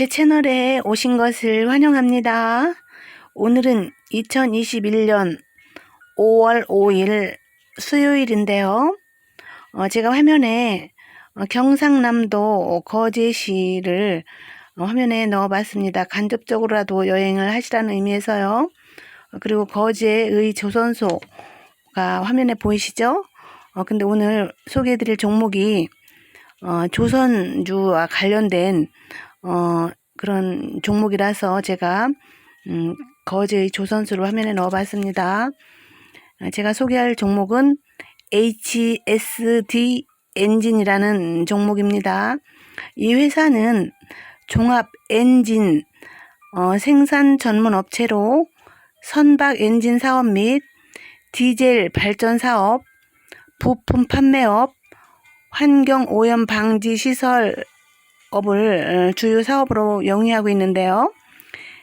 제 채널에 오신 것을 환영합니다. 오늘은 2021년 5월 5일 수요일인데요. 어, 제가 화면에 어, 경상남도 거제시를 어, 화면에 넣어봤습니다. 간접적으로라도 여행을 하시라는 의미에서요. 어, 그리고 거제의 조선소가 화면에 보이시죠? 어, 근데 오늘 소개해드릴 종목이 어, 조선주와 관련된 어, 그런 종목이라서 제가 음, 거제의 조선수를 화면에 넣어봤습니다. 아, 제가 소개할 종목은 HSD 엔진이라는 종목입니다. 이 회사는 종합 엔진 어, 생산 전문 업체로 선박 엔진 사업 및 디젤 발전 사업, 부품 판매업, 환경 오염 방지 시설 업을 어, 주요 사업으로 영위하고 있는데요.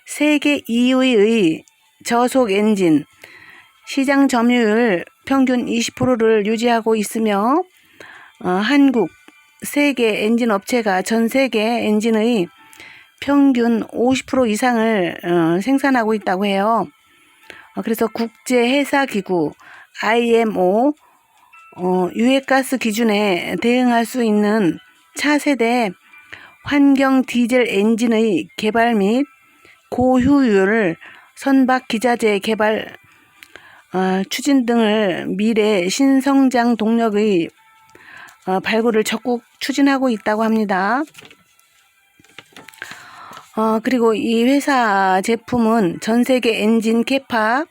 세계 2위의 저속 엔진 시장 점유율 평균 20%를 유지하고 있으며 어, 한국 세계 엔진 업체가 전 세계 엔진의 평균 50% 이상을 어, 생산하고 있다고 해요. 어, 그래서 국제 회사 기구 IMO 어, 유해가스 기준에 대응할 수 있는 차세대 환경 디젤 엔진의 개발 및 고효율 선박 기자재 개발 어, 추진 등을 미래 신성장 동력의 어, 발굴을 적극 추진하고 있다고 합니다. 어, 그리고 이 회사 제품은 전 세계 엔진 캐파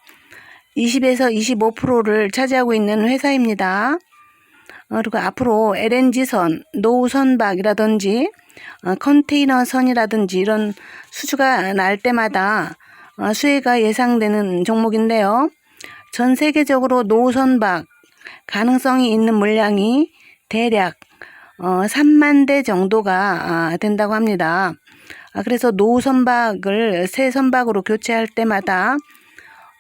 20에서 25%를 차지하고 있는 회사입니다. 어, 그리고 앞으로 LNG선, 노선박이라든지 어, 컨테이너선이라든지 이런 수주가 날 때마다 어, 수혜가 예상되는 종목인데요. 전 세계적으로 노선박 가능성이 있는 물량이 대략 어, 3만 대 정도가 아, 된다고 합니다. 아, 그래서 노선박을 새 선박으로 교체할 때마다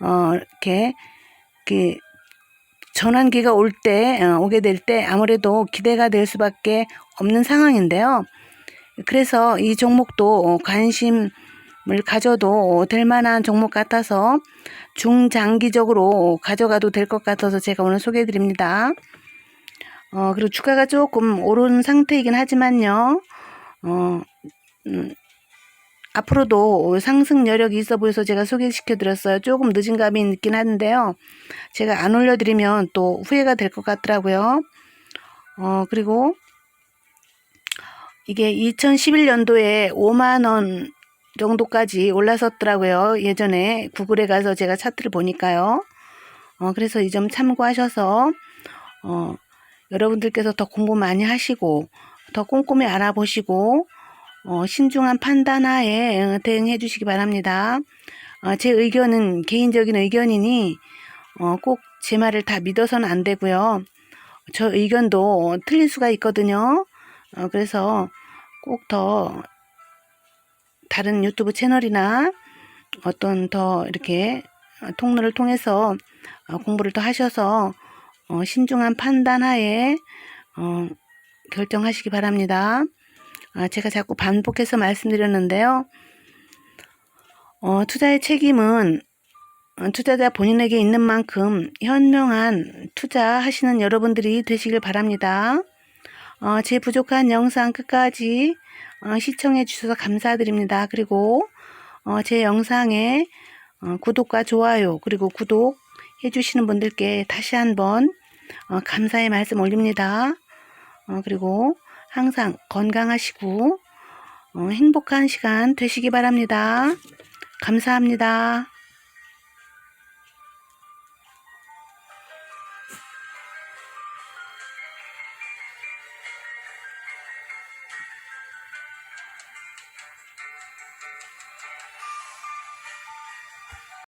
어, 이렇게 그 전환기가 올 때, 어, 오게 될 때 아무래도 기대가 될 수밖에 없는 상황인데요. 그래서 이 종목도 관심을 가져도 될 만한 종목 같아서 중장기적으로 가져가도 될 것 같아서 제가 오늘 소개해 드립니다. 어, 그리고 주가가 조금 오른 상태이긴 하지만요. 어, 음, 앞으로도 상승 여력이 있어 보여서 제가 소개시켜 드렸어요. 조금 늦은 감이 있긴 한데요. 제가 안 올려드리면 또 후회가 될 것 같더라고요. 어, 그리고 이게 2011년도에 5만원 정도까지 올랐었더라고요. 예전에 구글에 가서 제가 차트를 보니까요. 어, 그래서 이 점 참고하셔서, 어, 여러분들께서 더 공부 많이 하시고, 더 꼼꼼히 알아보시고, 어, 신중한 판단하에 어, 대응해 주시기 바랍니다. 어, 제 의견은 개인적인 의견이니, 어, 꼭 제 말을 다 믿어서는 안 되고요. 저 의견도 틀릴 수가 있거든요. 어, 그래서 꼭 더 다른 유튜브 채널이나 어떤 더 이렇게 통로를 통해서 어, 공부를 더 하셔서 어, 신중한 판단하에 어, 결정하시기 바랍니다. 아, 제가 자꾸 반복해서 말씀드렸는데요. 어, 투자의 책임은 어, 투자자 본인에게 있는 만큼 현명한 투자하시는 여러분들이 되시길 바랍니다. 어, 제 부족한 영상 끝까지 어, 시청해 주셔서 감사드립니다. 그리고 어, 제 영상에 어, 구독과 좋아요 그리고 구독 해 주시는 분들께 다시 한번 어, 감사의 말씀 올립니다. 어, 그리고 항상 건강하시고 어, 행복한 시간 되시기 바랍니다. 감사합니다.